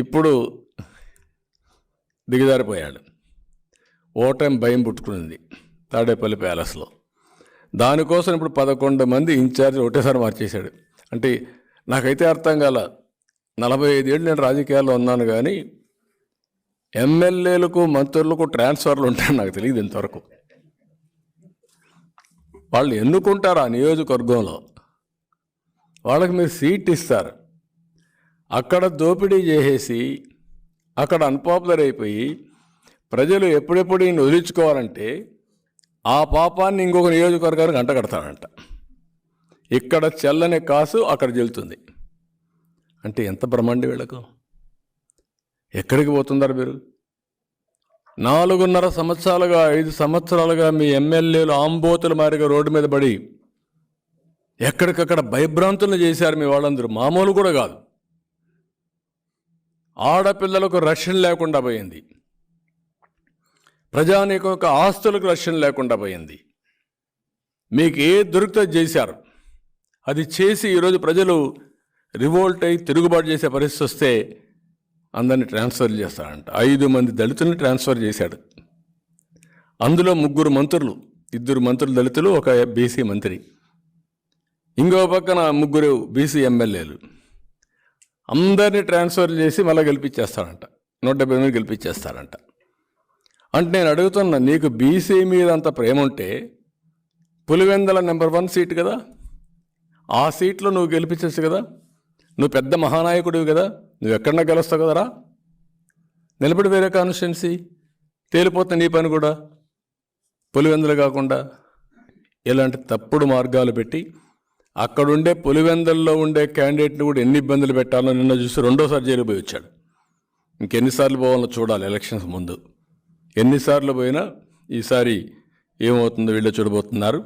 ఇప్పుడు దిగజారిపోయాడు. ఓటమి భయం పుట్టుకునింది తాడేపల్లి ప్యాలెస్లో. దానికోసం ఇప్పుడు పదకొండు మంది ఇన్ఛార్జ్ ఒకటేసారి మార్చేశాడు. అంటే నాకైతే అర్థం కాల నలభై ఐదేళ్ళు నేను రాజకీయాల్లో ఉన్నాను కానీ ఎమ్మెల్యేలకు మంత్రులకు ట్రాన్స్ఫర్లు ఉంటాయని నాకు తెలియదు ఇంతవరకు. వాళ్ళు ఎన్నుకుంటారు ఆ నియోజకవర్గంలో? వాళ్ళకి మీరు సీట్ ఇస్తారు. అక్కడ దోపిడీ చేసేసి అక్కడ అన్పాపులర్ అయిపోయి ప్రజలు ఎప్పుడెప్పుడు ఈయన వదిలించుకోవాలంటే ఆ పాపాన్ని ఇంకొక నియోజకవర్గానికి అంటగడతాడంట ఇక్కడ చెల్లని కాసు అక్కడ చెల్లుతుంది అంటే ఎంత బ్రహ్మాండి వీళ్ళకు? ఎక్కడికి పోతున్నారు మీరు? నాలుగున్నర సంవత్సరాలుగా ఐదు సంవత్సరాలుగా మీ ఎమ్మెల్యేలు ఆంబోతుల మారిగా రోడ్డు మీద పడి ఎక్కడికక్కడ భయభ్రాంతులను చేశారు మీ వాళ్ళందరూ. మామూలు కూడా కాదు. ఆడపిల్లలకు రక్షణ లేకుండా పోయింది. ప్రజానీకం యొక్క ఆస్తులకు రక్షణ లేకుండా పోయింది. మీకు ఏ దొరికితే చేశారు. అది చేసి ఈరోజు ప్రజలు రివోల్ట్ అయి తిరుగుబాటు చేసే పరిస్థితి వస్తే అందరిని ట్రాన్స్ఫర్ చేస్తారంట. ఐదు మంది దళితుల్ని ట్రాన్స్ఫర్ చేశాడు. అందులో ముగ్గురు మంత్రులు ఇద్దరు మంత్రులు దళితులు ఒక బీసీ మంత్రి. ఇంకో పక్కన ముగ్గురు బీసీ ఎమ్మెల్యేలు. అందరినీ ట్రాన్స్ఫర్ చేసి మళ్ళీ గెలిపించేస్తాడంట నూట డెబ్బై మంది గెలిపించేస్తాడంట అంటే నేను అడుగుతున్నా నీకు బీసీ మీద అంత ప్రేమ ఉంటే పులివెందల నెంబర్ వన్ సీట్ కదా? ఆ సీట్లో నువ్వు గెలిపించచ్చు కదా? నువ్వు పెద్ద మహానాయకుడివి కదా? నువ్వు ఎక్కడన్నా గెలుస్తావు కదరా? నిలబడి వేరే కాన్స్టిట్యున్సీ తేలిపోతుంది నీ పని కూడా పులివెందులు కాకుండా ఇలాంటి తప్పుడు మార్గాలు పెట్టి అక్కడుండే పులివెందల్లో ఉండే క్యాండిడేట్ని కూడా ఎన్ని ఇబ్బందులు పెట్టాలో నిన్న చూసి రెండోసారి జైలు పోయి వచ్చాడు. ఇంకెన్నిసార్లు పోవాలో చూడాలి ఎలక్షన్స్ ముందు. ఎన్నిసార్లు పోయినా ఈసారి ఏమవుతుందో వీళ్ళు చూడబోతున్నారు.